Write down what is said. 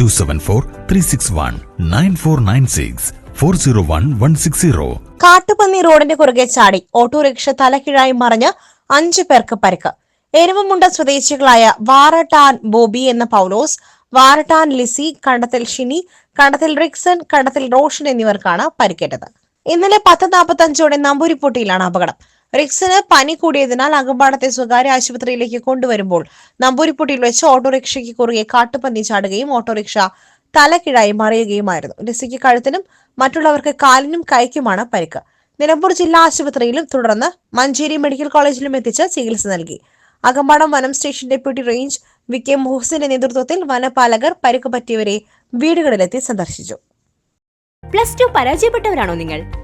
two seven four three six one nine four nine six four zero one one six zero കാട്ടുപന്നി റോഡിന്റെ കുറുകെ ചാടി autorickshaw തലകീഴായി മറിഞ്ഞ് അഞ്ചു പേർക്ക് പരിക്ക്. എരുവമുണ്ട സ്വദേശികളായ വാറട്ടാൻ ബോബി എന്ന പൗലോസ് വാറട്ടാൻ ലിസി കണ്ടത്തിൽ ഷിനി കണ്ടത്തിൽ റിക്സൺ കണ്ടത്തിൽ റോഷൻ എന്നിവർക്കാണ് പരിക്കേറ്റത്. ഇന്നലെ പത്ത് നാൽപ്പത്തഞ്ചോടെ നമ്പൂരിപ്പൊട്ടിയിലാണ് അപകടം. റിക്സന് പനി കൂടിയതിനാൽ അകമ്പാടത്തെ സ്വകാര്യ ആശുപത്രിയിലേക്ക് കൊണ്ടുവരുമ്പോൾ നമ്പൂരിപ്പൊട്ടിയിൽ വെച്ച് ഓട്ടോറിക്ഷയ്ക്ക് കുറുകെ കാട്ടുപന്നി ചാടുകയും ഓട്ടോറിക്ഷ തലക്കിഴായി മറിയുകയുമായിരുന്നു. ലിസിക്ക് കഴുത്തിനും മറ്റുള്ളവർക്ക് കാലിനും കൈക്കുമാണ് പരിക്ക്. നിലമ്പൂർ ജില്ലാ ആശുപത്രിയിലും തുടർന്ന് മഞ്ചേരി മെഡിക്കൽ കോളേജിലും എത്തിച്ച് ചികിത്സ നൽകി. അകമ്പാടം വനം station deputy range V K മുഹസിന്റെ നേതൃത്വത്തിൽ വനപാലകർ പരിക്ക് പറ്റിയവരെ വീടുകളിലെത്തി സന്ദർശിച്ചു. പ്ലസ് ടു പരാജയപ്പെട്ടവരാണോ നിങ്ങൾ?